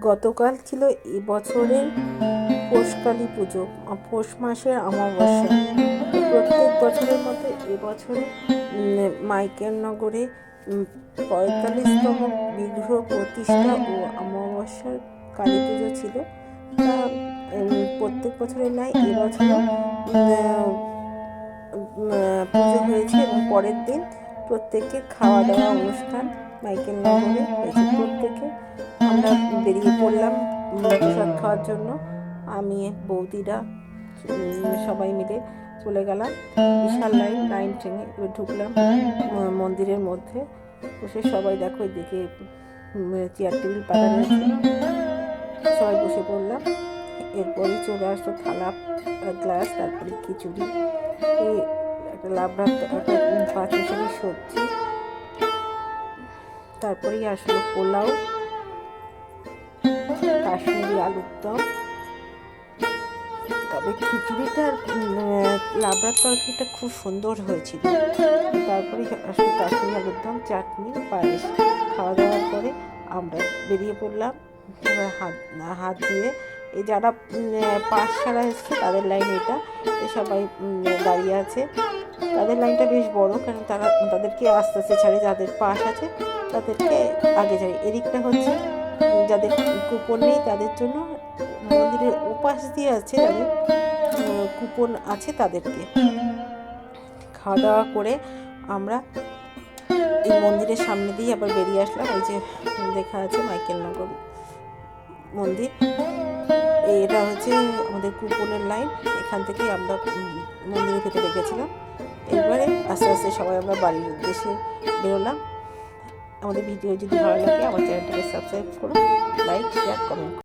গতকাল ছিল এবছরের পৌষকালী পুজো পৌষ মাসের অমাবস্যা। প্রত্যেক বছরের মতো এবছরে মাইকেল নগরে পঁয়তাল্লিশতম বিগ্রহ প্রতিষ্ঠা ও অমাবস্যার কালী পুজো ছিল। তা প্রত্যেক বছরের নয় উম, পুজো হয়েছে এবং পরের দিন প্রত্যেকে খাওয়া দাওয়া অনুষ্ঠান মাইকেল নগরে হয়েছে। প্রত্যেকে আমরা বেরিয়ে পড়লাম প্রসাদ খাওয়ার জন্য। আমি, বৌদিরা সবাই মিলে চলে গেলাম। বিশাল লাইন লাইন টেনে এবার ঢুকলাম মন্দিরের মধ্যে। বসে সবাই দেখো, এদিকে চেয়ার টেবিল পাতা রয়েছে। সবাই বসে পড়লাম। এরপরে চলে আসলো থালা গ্লাস তারপরে খিচুড়ি। একটা লাবড়া পাঁচ সবজি। তারপরেই আসলো পোলাও। কাশ্মীরি আলুর দম। তবে খিচুড়িটা লাবড়ার তরকারিটা খুব সুন্দর হয়েছিল। তারপরে আসলে কাশ্মীরি আলুর দম, চাটনি পায়েস। খাওয়া দাওয়ার পরে আমরা বেরিয়ে পড়লাম। হাত হাত দিয়ে এই যারা পাশ ছাড়া এসছে তাদের লাইন এটা সবাই দাঁড়িয়ে আছে। তাদের লাইনটা বেশ বড় কারণ তারা, তাদেরকে আস্তে আস্তে ছাড়ে। যাদের পাশ আছে তাদেরকে আগে ছাড়ে এদিকটা হচ্ছে যাদের কুপন নেই তাদের জন্য মন্দিরের উপাস দিয়ে আছে যাদের কুপন আছে তাদেরকে। খাওয়া দাওয়া করে আমরা এই মন্দিরের সামনে দিয়ে আবার বেরিয়ে আসলাম। ওই যে দেখা আছে মাইকেল নগর মন্দির। এটা হচ্ছে আমাদের কুপনের লাইন। এখান থেকে আমরা মন্দিরের ভেতরে গেছিলাম। এবারে আস্তে আস্তে সবাই আমরা বাড়ির উদ্দেশ্যে বেরোলাম। আমাদের ভিডিও যদি ভালো লাগে আমার চ্যানেলটাকে সাবস্ক্রাইব করুন লাইক শেয়ার কমেন্ট